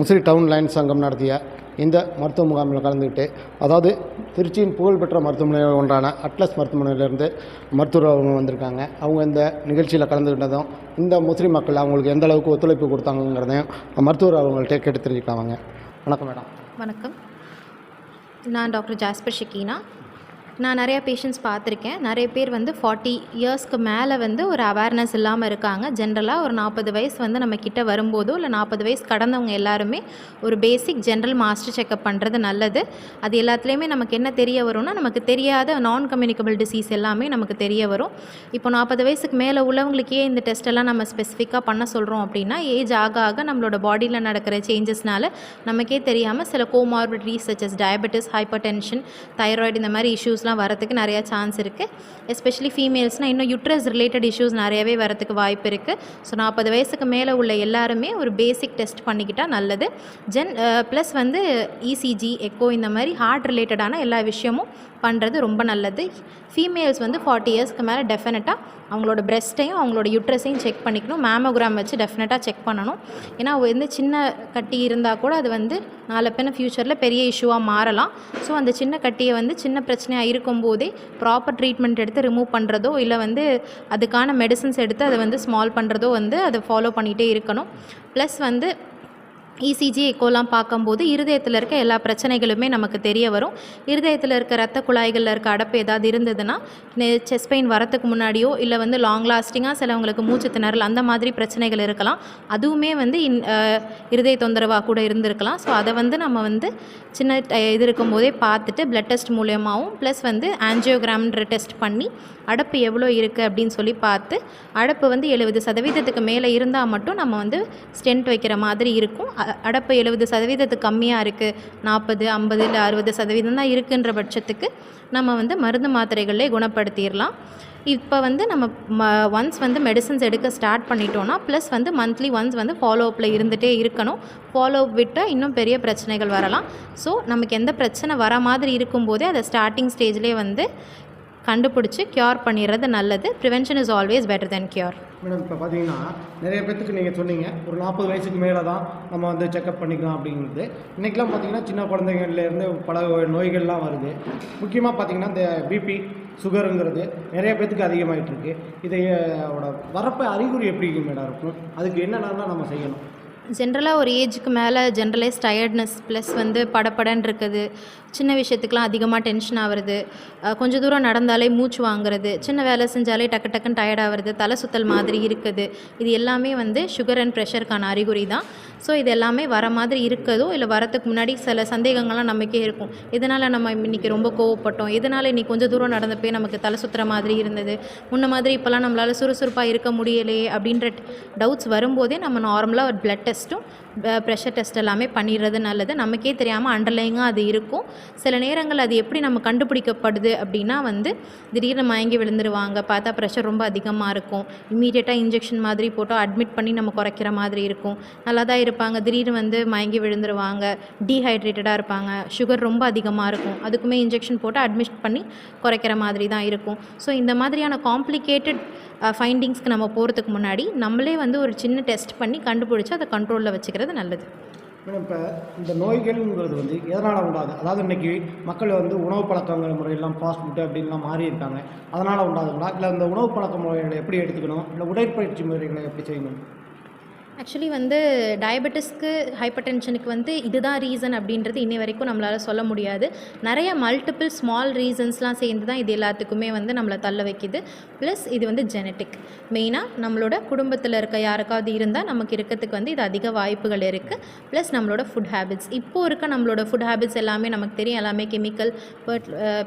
Musiri down lines சங்கம் நடத்திய இந்த மருத்துவ முகாமில் கலந்துக்கிட்டு அதாவது திருச்சியின் புகழ்பெற்ற மருத்துவமனை ஒன்றான அட்லஸ் மருத்துவமனையிலேருந்து மருத்துவர் அவங்க வந்திருக்காங்க. அவங்க இந்த நிகழ்ச்சியில் கலந்துக்கிட்டதும் இந்த முஸ்லீம் மக்கள் அவங்களுக்கு எந்த அளவுக்கு ஒத்துழைப்பு கொடுத்தாங்கிறதையும் மருத்துவர் அவங்கள்ட்ட கேட்டு தெரிஞ்சுக்கலாம் வணக்கம் மேடம். வணக்கம். நான் டாக்டர் ஜாஸ்பர் ஷக்கீனா. நான் நிறையா பேஷண்ட்ஸ் பார்த்துருக்கேன். நிறைய பேர் வந்து ஃபார்ட்டி இயர்ஸ்க்கு மேலே வந்து ஒரு அவேர்னஸ் இல்லாமல் இருக்காங்க. ஜென்ரலாக ஒரு நாற்பது வயசு வந்து நம்ம கிட்ட வரும்போதோ இல்லை நாற்பது வயசு கடந்தவங்க எல்லாருமே ஒரு பேசிக் ஜென்ரல் மாஸ்டர் செக்கப் பண்ணுறது நல்லது. அது எல்லாத்துலேயுமே நமக்கு என்ன தெரிய வரும்னா நமக்கு தெரியாத நான் கம்யூனிகபிள் டிசீஸ் எல்லாமே நமக்கு தெரிய வரும். இப்போ நாற்பது வயசுக்கு மேலே உள்ளவங்களுக்கே இந்த டெஸ்ட் எல்லாம் நம்ம ஸ்பெசிஃபிக்காக பண்ண சொல்கிறோம் அப்படின்னா ஏஜ் ஆக ஆக நம்மளோட பாடியில் நடக்கிற சேஞ்சஸ்னால நமக்கே தெரியாமல் சில comorbidities such as diabetes hypertension thyroid இந்த மாதிரி இஷ்யூஸ்லாம் வரத்துக்கு நிறையா சான்ஸ் இருக்குது எஸ்பெஷலி ஃபீமேல்ஸ்னால் இன்னும் யுட்ரஸ் ரிலேட்டட் இஷ்யூஸ் நிறையவே வரத்துக்கு வாய்ப்பு இருக்குது ஸோ நாற்பது வயசுக்கு மேலே உள்ள எல்லாருமே ஒரு பேசிக் டெஸ்ட் பண்ணிக்கிட்டால் நல்லது. ஜென் ப்ளஸ் வந்து இசிஜி எக்கோ இந்த மாதிரி ஹார்ட் ரிலேட்டடான எல்லா விஷயமும் பண்ணுறது ரொம்ப நல்லது. ஃபீமேல்ஸ் வந்து ஃபார்ட்டி இயர்ஸ்க்கு மேலே டெஃபினட்டாக அவங்களோட பிரெஸ்ட்டையும் அவங்களோட யுட்ரஸையும் செக் பண்ணிக்கணும். மேமோகிராம் வச்சு டெஃபினட்டாக செக் பண்ணணும். ஏன்னா வந்து சின்ன கட்டி இருந்தால் கூட அது வந்து நாலு பின்ன ஃப்யூச்சரில் பெரிய இஷ்யூவாக மாறலாம். ஸோ அந்த சின்ன கட்டியை வந்து சின்ன பிரச்சனையாக இருக்கும்போதே ப்ராப்பர் ட்ரீட்மெண்ட் எடுத்து ரிமூவ் பண்ணுறதோ இல்லை வந்து அதுக்கான மெடிசன்ஸ் எடுத்து அதை வந்து ஸ்மால் பண்ணுறதோ வந்து அதை ஃபாலோ பண்ணிகிட்டே இருக்கணும். ப்ளஸ் வந்து இசிஜி எக்கோலாம் பார்க்கும்போது இருதயத்தில் இருக்க எல்லா பிரச்சனைகளுமே நமக்கு தெரிய வரும். இருதயத்தில் இருக்க ரத்த குழாய்களில் இருக்க அடப்பு ஏதாவது இருந்ததுன்னா செஸ்ட் பெயின் வரத்துக்கு முன்னாடியோ இல்லை வந்து லாங் லாஸ்டிங்காக சிலவங்களுக்கு மூச்சு திணறல் அந்த மாதிரி பிரச்சனைகள் இருக்கலாம். அதுவுமே வந்து இன் இருதய தொந்தரவாக கூட இருந்திருக்கலாம். ஸோ அதை வந்து நம்ம வந்து சின்ன இது இருக்கும்போதே பார்த்துட்டு பிளட் டெஸ்ட் மூலியமாகவும் ப்ளஸ் வந்து ஆன்ஜியோகிராம்ன்ற டெஸ்ட் பண்ணி அடப்பு எவ்வளோ இருக்குது அப்படின்னு சொல்லி பார்த்து அடப்பு வந்து எழுபது சதவீதத்துக்கு மேலே இருந்தால் மட்டும் நம்ம வந்து ஸ்டென்ட் வைக்கிற மாதிரி இருக்கும். அடப்பு எழுபது சதவீதத்துக்கு கம்மியாக இருக்குது நாற்பது ஐம்பது இல்லை அறுபது சதவீதம் தான் இருக்குன்ற பட்சத்துக்கு நம்ம வந்து மருந்து மாத்திரைகளே குணப்படுத்திடலாம் இப்போ வந்து நம்ம ம ஒன்ஸ் வந்து மெடிசன்ஸ் எடுக்க ஸ்டார்ட் பண்ணிட்டோன்னா ப்ளஸ் வந்து மந்த்லி ஒன்ஸ் வந்து ஃபாலோ அப்பில் இருந்துகிட்டே இருக்கணும். ஃபாலோ அப் விட்டால் இன்னும் பெரிய பிரச்சனைகள் வரலாம். ஸோ நமக்கு எந்த பிரச்சனை வர மாதிரி இருக்கும்போதே அதை ஸ்டார்டிங் ஸ்டேஜ்லேயே வந்து கண்டுபிடிச்சி க்யூர் பண்ணிடுறது நல்லது. Prevention is always better than cure madam இப்போ பார்த்தீங்கன்னா நிறைய பேர்த்துக்கு நீங்கள் சொன்னீங்க ஒரு நாற்பது வயசுக்கு மேலே தான் நம்ம வந்து செக்கப் பண்ணிக்கலாம் அப்படிங்கிறது இன்றைக்கெலாம் பார்த்தீங்கன்னா சின்ன குழந்தைங்கள்லேருந்து பல நோய்கள்லாம் வருது. முக்கியமாக பார்த்தீங்கன்னா இந்த பிபி சுகருங்கிறது நிறைய பேர்த்துக்கு அதிகமாகிட்டு இருக்கு. இதையோட வரப்ப அறிகுறி எப்படி மேடம் இருக்கும்? அதுக்கு என்னென்னா நம்ம செய்யணும்? ஜென்ரலாக ஒரு ஏஜுக்கு மேலே ஜென்ரலைஸ் டயர்ட்னஸ் ப்ளஸ் வந்து படபடன்னு இருக்குது சின்ன விஷயத்துக்கெலாம் அதிகமாக டென்ஷன் ஆகிறது கொஞ்சம் கொஞ்ச தூரம் நடந்தாலே மூச்சு வாங்குறது. சின்ன வேலை செஞ்சாலே டக்கு டக்குன்னு டயர்ட் ஆகிறது தலை சுத்தல் மாதிரி இருக்குது. இது எல்லாமே வந்து சுகர் அண்ட் ப்ரெஷருக்கான அறிகுறி தான் ஸோ இது எல்லாமே வர மாதிரி இருக்கதோ இல்லை வரத்துக்கு முன்னாடி சில சந்தேகங்கள்லாம் நமக்கே இருக்கும். இதனால் நம்ம இன்றைக்கி ரொம்ப கோவப்பட்டோம். இதனால் இன்றைக்கி கொஞ்சம் தூரம் நடந்து போய் நமக்கு தலை சுற்றுற மாதிரி இருந்தது. முன்ன மாதிரி இப்போல்லாம் நம்மளால் சுறுசுறுப்பாக இருக்க முடியலையே அப்படின்ற டவுட்ஸ் வரும்போதே நம்ம நார்மலாக ஒரு பிளட் டெஸ்ட்டும் ப்ரெஷர் டெஸ்ட் எல்லாமே பண்ணிடுறது நல்லது. நமக்கே தெரியாமல் அண்டர்லைங்காக அது இருக்கும். சில நேரங்கள் அது எப்படி நம்ம கண்டுபிடிக்கப்படுது அப்படின்னா வந்து திடீர்னு மயங்கி விழுந்துருவாங்க. பார்த்தா ப்ரெஷர் ரொம்ப அதிகமாக இருக்கும். இம்மீடியட்டாக இன்ஜெக்ஷன் மாதிரி போட்டால் அட்மிட் பண்ணி நம்ம குறைக்கிற மாதிரி இருக்கும். நல்லா தான் இருப்பாங்க. திடீர்னு வந்து மயங்கி விழுந்துருவாங்க. டீஹைட்ரேட்டடாக இருப்பாங்க. சுகர் ரொம்ப அதிகமாக இருக்கும். அதுக்குமே இன்ஜெக்ஷன் போட்டு அட்மிட் பண்ணி குறைக்கிற மாதிரி தான் இருக்கும். ஸோ இந்த மாதிரியான காம்ப்ளிகேட்டட் ஃபைண்டிங்ஸ்க்கு நம்ம போகிறதுக்கு முன்னாடி நம்மளே வந்து ஒரு சின்ன டெஸ்ட் பண்ணி கண்டுபிடிச்சி அதை கண்ட்ரோலில் வச்சுக்கிறது நல்லது. மேடம் இப்போ இந்த நோய்கள்ங்கிறது வந்து எதனால் உண்டாது அதாவது இன்றைக்கி மக்கள் வந்து உணவு பழக்கங்கள் முறையெல்லாம் ஃபாஸ்ட் ஃபுட்டு அப்படின்லாம் மாறி இருக்காங்க. அதனால் உண்டாதுங்களா இல்லை இந்த உணவு பழக்க முறைகளை எப்படி எடுத்துக்கணும்? இல்லை உடற்பயிற்சி முறைகளை எப்படி செய்யணும்? ஆக்சுவலி வந்து டயபெட்டிஸ்க்கு ஹைப்பர் டென்ஷனுக்கு வந்து இதுதான் ரீசன் அப்படின்றது இன்னை வரைக்கும் நம்மளால் சொல்ல முடியாது. நிறைய மல்டிபிள் ஸ்மால் ரீசன்ஸ்லாம் சேர்ந்து தான் இது எல்லாத்துக்குமே வந்து நம்மளை தள்ள வைக்கிது. ப்ளஸ் இது வந்து ஜெனட்டிக் மெயினாக நம்மளோட குடும்பத்தில் இருக்க யாருக்காவது இருந்தால் நமக்கு இருக்கிறதுக்கு வந்து இது அதிக வாய்ப்புகள் இருக்குது ப்ளஸ் நம்மளோட ஃபுட் ஹேபிட்ஸ் இப்போது இருக்க நம்மளோட ஃபுட் ஹேபிட்ஸ் எல்லாமே நமக்கு தெரியும். எல்லாமே கெமிக்கல்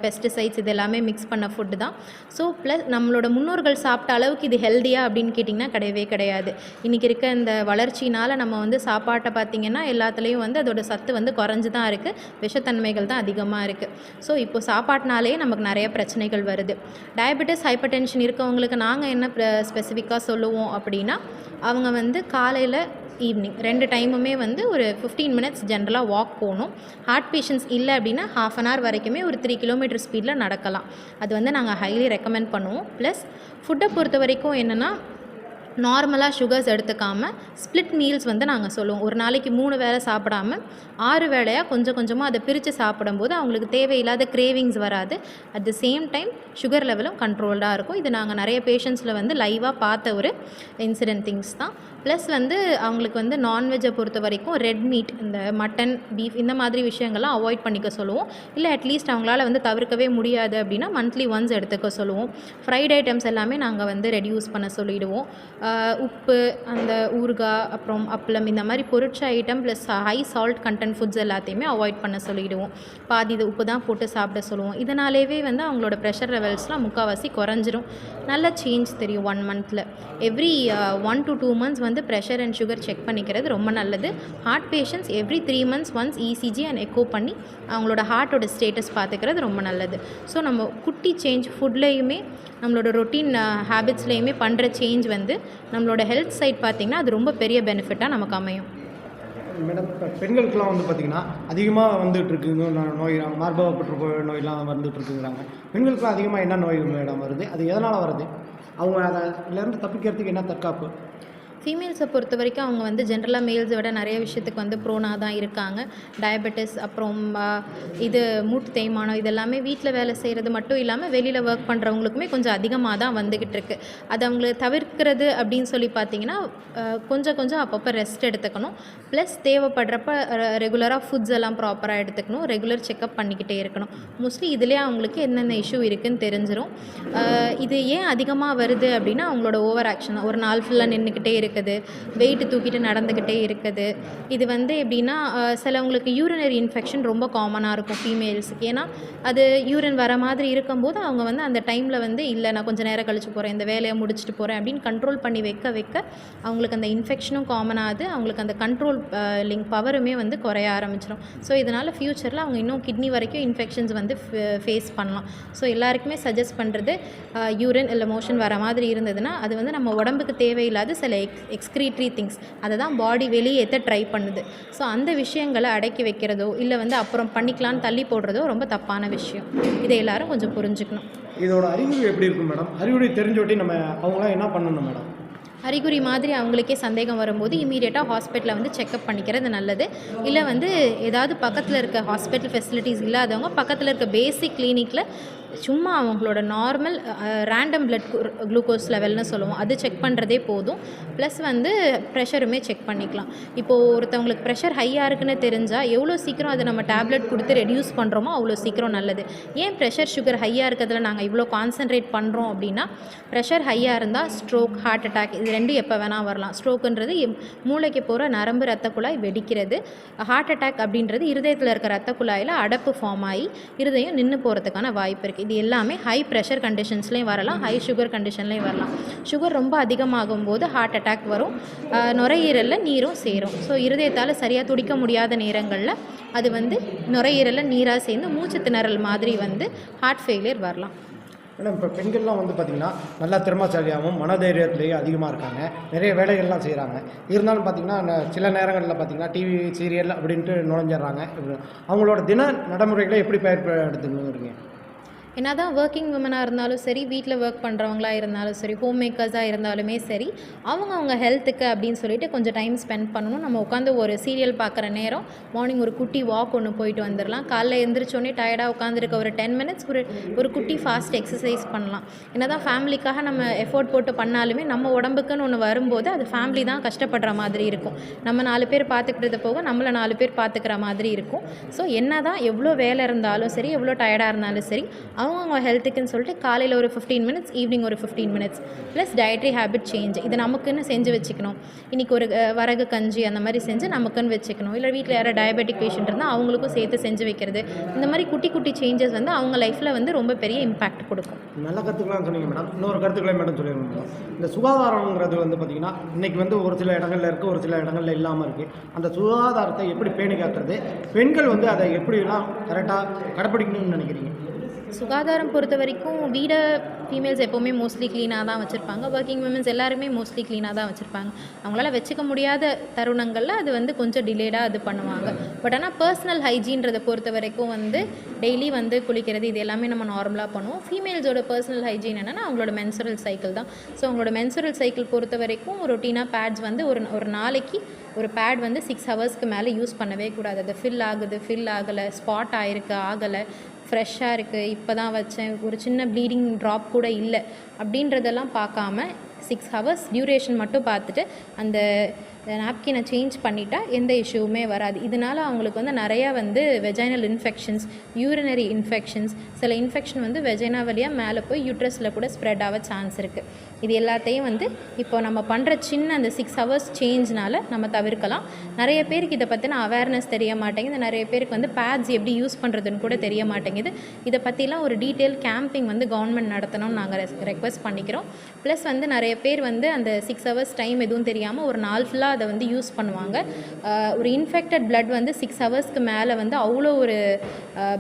பெஸ்டிசைட்ஸ் இது எல்லாமே மிக்ஸ் பண்ண ஃபுட்டு தான். ஸோ ப்ளஸ் நம்மளோட முன்னோர்கள் சாப்பிட்ட அளவுக்கு இது ஹெல்த்தியாக அப்படின்னு கேட்டிங்கன்னா கிடையவே கிடையாது. இன்றைக்கி இருக்க இந்த வளர்ச்சினால் நம்ம வந்து சாப்பாட்டை பார்த்திங்கன்னா எல்லாத்துலேயும் வந்து அதோடய சத்து வந்து குறைஞ்சு தான் இருக்குது விஷத்தன்மைகள் தான் அதிகமாக இருக்குது ஸோ இப்போ சாப்பாட்டினாலே நமக்கு நிறைய பிரச்சனைகள் வருது. டயபெட்டிஸ் ஹைப்பர் டென்ஷன் இருக்கவங்களுக்கு நாங்கள் என்ன ஸ்பெசிஃபிக்காக சொல்லுவோம் அப்படின்னா அவங்க வந்து காலையில் ஈவினிங் ரெண்டு டைமுமே வந்து ஒரு ஃபிஃப்டீன் மினிட்ஸ் ஜென்ரலாக வாக் போகணும். ஹார்ட் பேஷண்ட்ஸ் இல்லை அப்படின்னா ஹாஃப் அன் ஹவர் வரைக்குமே ஒரு த்ரீ கிலோமீட்டர் ஸ்பீடில் நடக்கலாம். அது வந்து நாங்கள் ஹைலி ரெக்கமெண்ட் பண்ணுவோம். ப்ளஸ் ஃபுட்டை பொறுத்த வரைக்கும் என்னென்னா நார்மலாக சுகர்ஸ் எடுத்துக்காமல் ஸ்ப்ளிட் மீல்ஸ் வந்து நாங்கள் சொல்லுவோம். ஒரு நாளைக்கு மூணு வேளை சாப்பிடாம ஆறு வேளையாக கொஞ்சம் கொஞ்சமாக அதை பிரித்து சாப்பிடும்போது அவங்களுக்கு தேவையில்லாத கிரேவிங்ஸ் வராது. At the same time sugar லெவலும் கண்ட்ரோல்டாக இருக்கும். இது நாங்கள் நிறைய பேஷண்ட்ஸில் வந்து லைவாக பார்த்த ஒரு இன்சிடென்ட் திங்ஸ் தான். ப்ளஸ் வந்து அவங்களுக்கு வந்து நான்வெஜ்ஜை பொறுத்த வரைக்கும் ரெட் மீட் இந்த மட்டன் பீஃப் இந்த மாதிரி விஷயங்கள்லாம் அவாய்ட் பண்ணிக்க சொல்லுவோம். இல்லை அட்லீஸ்ட் அவங்களால வந்து தவிர்க்கவே முடியாது அப்படின்னா மந்த்லி ஒன்ஸ் எடுத்துக்க சொல்லுவோம். ஃப்ரைட் ஐட்டம்ஸ் எல்லாமே நாங்கள் வந்து ரெடியூஸ் பண்ண சொல்லிவிடுவோம் உப்பு அந்த ஊறுகாய் அப்புறம் அப்பளம் இந்த மாதிரி பொரிச்ச item plus high salt content foods எல்லாத்தையுமே அவாய்ட் பண்ண சொல்லிவிடுவோம் பாதி இது உப்பு தான் போட்டு சாப்பிட சொல்லுவோம். இதனாலேவே வந்து அவங்களோட ப்ரெஷர் லெவல்ஸ்லாம் முக்கால்வாசி குறைஞ்சிரும். நல்ல சேஞ்ச் தெரியும் ஒன் மந்தில் every one to two months வந்து ப்ரெஷர் அண்ட் சுகர் செக் பண்ணிக்கிறது ரொம்ப நல்லது. Heart patients every three months once ECG and echo பண்ணி அவங்களோட ஹார்ட்டோட ஸ்டேட்டஸ் பார்த்துக்கிறது ரொம்ப நல்லது. ஸோ நம்ம குட்டி சேஞ்ச் ஃபுட்லேயுமே நம்மளோட ரொட்டீன் ஹேபிட்ஸ்லேயுமே பண்ணுற சேஞ்ச் வந்து நம்மளோட ஹெல்த் சைட் பார்த்திங்கன்னா அது ரொம்ப பெரிய பெனிஃபிட்டாக நமக்கு அமையும். மேடம் இப்போ பெண்களுக்கெல்லாம் வந்து பார்த்திங்கன்னா அதிகமாக வந்துட்டு இருக்குங்க நோய் மார்பக புற்றுநோய் வந்துட்டு இருக்குங்கிறாங்க. பெண்களுக்குலாம் அதிகமாக என்ன நோய் மேடம் வருது? அது எதனால் வருது? அவங்க அதிலேருந்து தப்பிக்கிறதுக்கு என்ன தற்காப்பு? ஃபீமேல்ஸை பொறுத்த வரைக்கும் அவங்க வந்து ஜென்ரலாக மேல்ஸை விட நிறைய விஷயத்துக்கு வந்து ப்ரோனாக தான் இருக்காங்க. டயபெட்டிஸ் அப்புறம் இது மூட்டு தேய்மானம் இதெல்லாமே வீட்டில் வேலை செய்கிறது மட்டும் இல்லாமல் வெளியில் ஒர்க் பண்ணுறவங்களுக்குமே கொஞ்சம் அதிகமாக தான் வந்துக்கிட்டு இருக்கு. அது அவங்கள தவிர்க்கிறது அப்படின்னு சொல்லி பார்த்தீங்கன்னா கொஞ்சம் கொஞ்சம் அப்பப்போ ரெஸ்ட் எடுத்துக்கணும். ப்ளஸ் தேவைப்படுறப்ப ரெகுலராக ஃபுட்ஸ் எல்லாம் ப்ராப்பராக எடுத்துக்கணும். ரெகுலர் செக்கப் பண்ணிக்கிட்டே இருக்கணும். மோஸ்ட்லி இதுலேயே அவங்களுக்கு என்னென்ன இஷ்யூ இருக்குன்னு தெரிஞ்சிடும் இது ஏன் அதிகமாக வருது அப்படின்னா அவங்களோட ஓவர் ஆக்ஷன் ஒரு நாள் ஃபுல்லாக நின்றுக்கிட்டே இருக்குது வெயிட்டு தூக்கிட்டு நடந்துக்கிட்டே இருக்குது. இது வந்து எப்படின்னா சிலவங்களுக்கு யூரினரி இன்ஃபெக்ஷன் ரொம்ப காமனாக இருக்கும் ஃபீமேல்ஸுக்கு ஏன்னா அது யூரின் வர மாதிரி இருக்கும்போது அவங்க வந்து அந்த டைமில் வந்து இல்லை நான் கொஞ்சம் நேரம் கழிச்சு போகிறேன் இந்த வேலையை முடிச்சுட்டு போகிறேன் அப்படின்னு கண்ட்ரோல் பண்ணி வைக்க வைக்க அவங்களுக்கு அந்த இன்ஃபெக்ஷனும் காமனாகுது அவங்களுக்கு அந்த கண்ட்ரோல் லிங்க் பவருமே வந்து குறைய ஆரம்பிச்சிடும் ஸோ இதனால் ஃப்யூச்சரில் அவங்க இன்னும் கிட்னி வரைக்கும் இன்ஃபெக்ஷன்ஸ் வந்து ஃபேஸ் பண்ணலாம். ஸோ எல்லாருக்குமே சஜஸ்ட் பண்ணுறது யூரின் இல்லை மோஷன் வர மாதிரி இருந்ததுன்னா அது வந்து நம்ம உடம்புக்கு தேவையில்லாத சில எக்ஸ் எக்ஸ்க்ரீட்ரி திங்ஸ் அதை தான் பாடி வெளியேற்ற ட்ரை பண்ணுது. ஸோ அந்த விஷயங்களை அடக்கி வைக்கிறதோ இல்லை வந்து அப்புறம் பண்ணிக்கலான்னு தள்ளி போடுறதோ ரொம்ப தப்பான விஷயம். இதை எல்லாரும் கொஞ்சம் புரிஞ்சுக்கணும். இதோட அறிகுறி எப்படி இருக்கும் மேடம் அறிகுறி தெரிஞ்சோட்டி நம்ம அவங்களாம் என்ன பண்ணணும் மேடம் அறிகுறி மாதிரி அவங்களுக்கே சந்தேகம் வரும்போது இமீடியட்டாக ஹாஸ்பிட்டலில் வந்து செக்அப் பண்ணிக்கிறது நல்லது. இல்லை வந்து ஏதாவது பக்கத்தில் இருக்க ஹாஸ்பிட்டல் ஃபெசிலிட்டிஸ் இல்லாதவங்க பக்கத்தில் இருக்க பேசிக் கிளினிக்கில் சும்மா அவங்களோட நார்மல் ரேண்டம் பிளட் குளுக்கோஸ் லெவல்னு சொல்லுவோம். அது செக் பண்ணுறதே போதும். ப்ளஸ் வந்து ப்ரெஷருமே செக் பண்ணிக்கலாம். இப்போது ஒருத்தவங்களுக்கு ப்ரெஷர் ஹையாக இருக்குன்னு தெரிஞ்சால் எவ்வளோ சீக்கிரம் அதை நம்ம டேப்லெட் கொடுத்து ரெடியூஸ் பண்ணுறோமோ அவ்வளோ சீக்கிரம் நல்லது. ஏன் ப்ரெஷர் சுகர் ஹையாக இருக்கிறதுல நாங்கள் இவ்வளோ கான்சென்ட்ரேட் பண்ணுறோம் அப்படின்னா ப்ரெஷர் ஹையாக இருந்தால் ஸ்ட்ரோக் ஹார்ட் அட்டாக் இது ரெண்டும் எப்போ வேணால் வரலாம். ஸ்ட்ரோக்குன்றது மூளைக்கு போகிற நரம்பு ரத்த குழாய் வெடிக்கிறது. ஹார்ட் அட்டாக் அப்படின்றது இருதயத்தில் இருக்க ரத்த குழாயில் அடப்பு ஃபார்ம் ஆகி இருதயம் நின்று போகிறதுக்கான வாய்ப்பு இருக்குது இது எல்லாமே ஹை ப்ரெஷர் கண்டிஷன்ஸ்லேயும் வரலாம் ஹை சுகர் கண்டிஷன்லேயும் வரலாம். சுகர் ரொம்ப அதிகமாகும் போது ஹார்ட் அட்டாக் வரும் நுரையீரலில் நீரும் சேரும். ஸோ இருதயத்தால் சரியாக துடிக்க முடியாத நேரங்களில் அது வந்து நுரையீரலில் நீராக சேர்ந்து மூச்சு திணறல் மாதிரி வந்து ஹார்ட் ஃபெயிலியர் வரலாம். மேடம் இப்போ பெண்கள்லாம் வந்து பார்த்திங்கன்னா நல்லா திறமைசாலியாகவும் மனதைரியத்துலேயும் அதிகமாக இருக்காங்க. நிறைய வேலைகள்லாம் செய்கிறாங்க இருந்தாலும் பார்த்திங்கன்னா சில நேரங்களில் பார்த்திங்கன்னா டிவி சீரியல் அப்படின்ட்டு நுழைஞ்சிடுறாங்க. அவங்களோட தின நடைமுறைகளை எப்படி பயன்படுத்துங்கிறீங்க என்ன தான் ஒர்க்கிங் உமனாக இருந்தாலும் சரி வீட்டில் ஒர்க் பண்ணுறவங்களா இருந்தாலும் சரி ஹோம் மேக்கர்ஸாக இருந்தாலுமே சரி அவங்க அவங்க ஹெல்த்துக்கு அப்படின்னு சொல்லிட்டு கொஞ்சம் டைம் ஸ்பெண்ட் பண்ணணும். நம்ம உட்காந்து ஒரு சீரியல் பார்க்குற நேரம் மார்னிங் ஒரு குட்டி வாக் ஒன்று போயிட்டு வந்துடலாம் காலைல எழுந்திரிச்சோடனே டயர்டாக உட்காந்துருக்க ஒரு டென் மினிட்ஸ் ஒரு ஒரு குட்டி ஃபாஸ்ட் எக்ஸசைஸ் பண்ணலாம். என்ன தான் ஃபேமிலிக்காக நம்ம எஃபோர்ட் போட்டு பண்ணாலுமே நம்ம உடம்புக்குன்னு ஒன்று வரும்போது அது ஃபேமிலி தான் கஷ்டப்படுற மாதிரி இருக்கும். நம்ம நாலு பேர் பார்த்துக்கிட்டது போக நம்மளை நாலு பேர் பார்த்துக்கிற மாதிரி இருக்கும். ஸோ என்ன தான் எவ்வளோ வேலை இருந்தாலும் சரி எவ்வளோ டயர்டாக இருந்தாலும் சரி அவங்கவுங்க ஹெல்த்துக்குன்னு சொல்லிட்டு காலையில் ஒரு ஃபிஃப்டீன் மினிட்ஸ் ஈவினிங் ஒரு fifteen minutes plus dietary habit change இது நமக்குன்னு செஞ்சு வச்சுக்கணும். இன்றைக்கி ஒரு வரகு கஞ்சி அந்த மாதிரி செஞ்சு நமக்குன்னு வச்சுக்கணும். இல்லை வீட்டில் யாராவது டயபெட்டிக் பேஷண்ட் இருந்தால் அவங்களுக்கும் சேர்த்து செஞ்சு வைக்கிறது. இந்த மாதிரி குட்டி குட்டி சேஞ்சஸ் வந்து அவங்க லைஃப்பில் வந்து ரொம்ப பெரிய இம்பேக்ட் கொடுக்கும். நல்ல கருத்துக்கெல்லாம் சொன்னீங்க மேடம் இன்னொரு கருத்துக்களை மேடம் சொல்லிடுங்க மேடம் இந்த சுகாதாரங்கிறது வந்து பார்த்திங்கன்னா இன்றைக்கி வந்து ஒரு சில இடங்களில் இருக்குது ஒரு சில இடங்கள்ல இல்லாமல் இருக்குது அந்த சுகாதாரத்தை எப்படி பேணி காக்கிறது பெண்கள் வந்து அதை எப்படிலாம் கரெக்டாக கடைப்பிடிக்கணும்னு நினைக்கிறீங்க? சுகாதாரம் பொறுத்த வரைக்கும் வீடை ஃபீமேல்ஸ் எப்போவுமே மோஸ்ட்லி க்ளீனாக தான் வச்சுருப்பாங்க. ஒர்க்கிங் விமன்ஸ் எல்லாருமே மோஸ்ட்லி க்ளீனாக தான் வச்சுருப்பாங்க. அவங்களால வச்சுக்க முடியாத தருணங்களில் அது வந்து கொஞ்சம் டிலேடாக அது பண்ணுவாங்க. பட் ஆனால் பர்சனல் ஹைஜீன்றதை பொறுத்த வரைக்கும் வந்து டெய்லி வந்து குளிக்கிறது இது எல்லாமே நம்ம நார்மலாக பண்ணுவோம். ஃபீமேல்ஸோட பர்சனல் ஹைஜீன் என்னென்னா அவங்களோட மென்சுரல் சைக்கிள் தான். ஸோ அவங்களோட மென்சுரல் சைக்கிள் பொறுத்த வரைக்கும் ரொட்டீனாக பேட்ஸ் வந்து ஒரு ஒரு நாளைக்கு ஒரு பேட் வந்து சிக்ஸ் ஹவர்ஸ்க்கு மேலே யூஸ் பண்ணவே கூடாது. அது ஃபில் ஆகுது ஃபில் ஆகலை ஸ்பாட் ஆயிருக்கு ஆகலை. ஃப்ரெஷ்ஷாக இருக்குது இப்போ தான் வச்சேன் ஒரு சின்ன ப்ளீடிங் ட்ராப் கூட இல்லை அப்படின்றதெல்லாம் பார்க்காம சிக்ஸ் ஹவர்ஸ் டியூரேஷன் மட்டும் பார்த்துட்டு அந்த நாப்கினை சேஞ்ச் பண்ணிட்டா எந்த இஷ்யூவுமே வராது. இதனால் அவங்களுக்கு வந்து நிறையா வந்து வெஜைனல் இன்ஃபெக்ஷன்ஸ் யூரினரி இன்ஃபெக்ஷன்ஸ் சில இன்ஃபெக்ஷன் வந்து வெஜைனா வழியாக மேலே போய் யூட்ரஸில் கூட ஸ்ப்ரெட் ஆக சான்ஸ் இருக்குது இது எல்லாத்தையும் வந்து இப்போ நம்ம பண்ணுற சின்ன அந்த சிக்ஸ் ஹவர்ஸ் சேஞ்ச்னால நம்ம தவிர்க்கலாம். நிறைய பேருக்கு இதை பற்றின அவேர்னஸ் தெரிய மாட்டேங்குது. நிறைய பேருக்கு வந்து பேட்ஸ் எப்படி யூஸ் பண்ணுறதுன்னு கூட தெரிய மாட்டேங்குது. இதை பற்றிலாம் ஒரு டீட்டெயில் கேம்பிங் வந்து கவர்மெண்ட் நடத்தணும்னு நாங்கள் ரெக்வஸ்ட் பண்ணிக்கிறோம். ப்ளஸ் வந்து நிறைய பேர் வந்து அந்த சிக்ஸ் ஹவர்ஸ் டைம் எதுவும் தெரியாமல் ஒரு நாள் ஃபுல்லாக அதை வந்து யூஸ் பண்ணுவாங்க. ஒரு இன்ஃபெக்டட் பிளட் வந்து சிக்ஸ் ஹவர்ஸ்க்கு மேலே வந்து அவ்வளோ ஒரு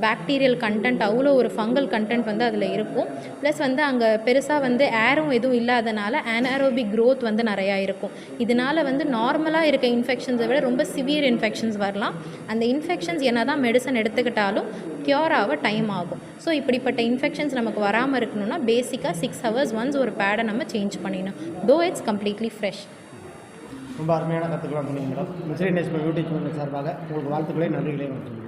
பாக்டீரியல் கண்டென்ட் அவ்வளோ ஒரு ஃபங்கல் கண்டென்ட் வந்து அதில் இருக்கும். ப்ளஸ் வந்து அங்கே பெருசாக வந்து ஏரும் எதுவும் இல்லாதனால அனாரோபிக் க்ரோத் வந்து நிறையா இருக்கும். இதனால் வந்து நார்மலாக இருக்க இன்ஃபெக்ஷன்ஸை விட ரொம்ப சிவியர் இன்ஃபெக்ஷன்ஸ் வரலாம். அந்த இன்ஃபெக்ஷன்ஸ் என்ன தான் மெடிசன் எடுத்துக்கிட்டாலும் க்யூர் ஆக டைம் ஆகும். ஸோ இப்படிப்பட்ட இன்ஃபெக்ஷன்ஸ் நமக்கு வராமல் இருக்கணும்னா பேசிக்காக சிக்ஸ் ஹவர்ஸ் ஒன்ஸ் ஒரு பேடை நம்ம சேஞ்ச் பண்ணிடணும். தோ இட்ஸ் கம்ப்ளீட்லி ஃப்ரெஷ் ரொம்ப அருமையான கற்றுக்கலாம் சொன்னீங்க மேடம். மிஸ்ரி நேஷனல் யூடியூப் சேனல் சார்பாக உங்களுக்கு வாழ்த்துக்களை நன்றிகளை வணக்கம்